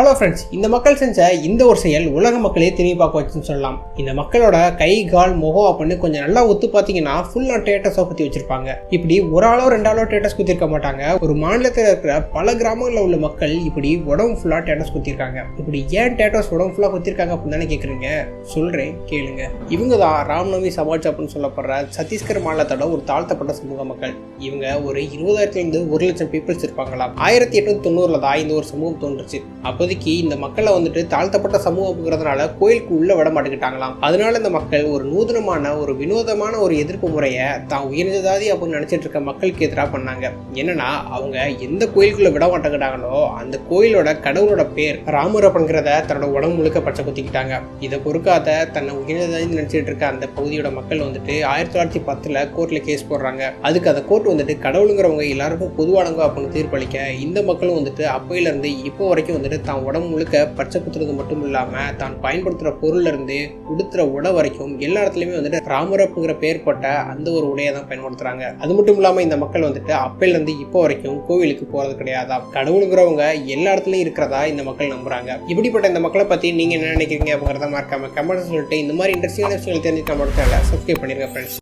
Hello friends இந்த மக்கள் செஞ்ச இந்த ஒரு செயல் உலக மக்களே திரும்பி பார்க்க வச்சுன்னு சொல்லலாம். இந்த மக்களோட கை கால் முகம் அப்படின்னு கொஞ்சம் நல்லா ஒத்து பார்த்தீங்கன்னா ஃபுல்லாக டேட்டஸாக குத்தி வச்சிருப்பாங்க. இப்படி ஒரு ஆளோ ரெண்டு ஆளோ டேட்டஸ் குத்திருக்க மாட்டாங்க. ஒரு மாநிலத்தில் இருக்கிற பல கிராமங்களில் உள்ள மக்கள் இப்படி உடம்பு ஃபுல்லாக டேட்டஸ் குத்திருக்காங்க. இப்படி ஏன் டேட்டஸ் உடம்பு ஃபுல்லாக குத்திருக்காங்க அப்படின்னு தானே கேட்குறீங்க சொல்கிறேன் கேளுங்க. இவங்க தான் ராம்நவமி சமாஜ் அப்படின்னு சொல்லப்படுற சத்தீஸ்கர் மாநிலத்தோட ஒரு தாழ்த்தப்பட்ட சமூக மக்கள். இவங்க ஒரு இருபதாயிரத்துலேருந்து ஒரு லட்சம் பீப்புள்ஸ் இருப்பாங்களா ஆயிரத்தி எட்நூத்தி தொண்ணூறுல தான் இந்த ஒரு சமூகம் தோன்றுச்சு. அப்போதைக்கு இந்த மக்களை வந்துட்டு தாழ்த்தப்பட்ட சமூகம்ங்கிறதுனால கோயிலுக்கு உள்ள விட மாட்டேங்கிட்டாங்களாம். அதனால இந்த மக்கள் ஒரு நூதனமான ஒரு வினோதமான ஒரு எதிர்ப்பு முறையை தான் உயர்ந்ததாதி அப்படின்னு நினைச்சிட்டு இருக்க மக்களுக்கு எதிராக பண்ணாங்க. என்னன்னா அவங்க எந்த கோயிலுக்குள்ள விட மாட்டேங்கிட்டாங்களோ அந்த கோயிலோட கடவுளோட பேர் ராமர் அப்படிங்கிறத தன்னோட உடம்பு முழுக்க பச்சை குத்திக்கிட்டாங்க. இதை பொறுக்காத தன்னை உயர்ந்ததாதி நினைச்சிட்டு இருக்க அந்த பகுதியோட மக்கள் வந்துட்டு ஆயிரத்தி தொள்ளாயிரத்தி பத்துல கோர்ட்ல கேஸ் போடுறாங்க. அதுக்கு அந்த கோர்ட் வந்துட்டு கடவுளுங்கிறவங்க எல்லாருக்கும் பொதுவானவங்க அப்படின்னு தீர்ப்பளிக்க இந்த மக்களும் வந்துட்டு அப்பையில இருந்து இப்போ வரைக்கும் வந்துட்டு தான் உடம்பு முழுக்க பச்சை குத்துறது மட்டும் இல்லாம தான் பயன்படுத்துற பொருள்ல இருந்து உடுத்துற உடை வரைக்கும் எல்லா இடத்துலயுமே வந்துட்டு ராமரப்புங்கிற பேர் போட்ட அந்த ஒரு உடையை தான் பயன்படுத்துறாங்க. அது மட்டும் இல்லாம இந்த மக்கள் வந்துட்டு அப்பையில இருந்து இப்போ வரைக்கும் கோவிலுக்கு போறது கிடையாதாம் கடவுளுங்கிறவங்க எல்லா இடத்துலயும் இருக்கிறதா இந்த மக்கள் நம்புறாங்க. இப்படிப்பட்ட இந்த மக்களை பத்தி நீங்க என்ன நினைக்கிறீங்க அப்படிங்கிறத மறக்காம கமெண்ட் சொல்லிட்டு இந்த மாதிரி இன்ட்ரெஸ்டிங்கான விஷயங்கள் தெரிஞ்சுக்க மட்டும் சப்ஸ்கிரைப் பண்ணிருங்க ஃப்ரெண்ட்ஸ்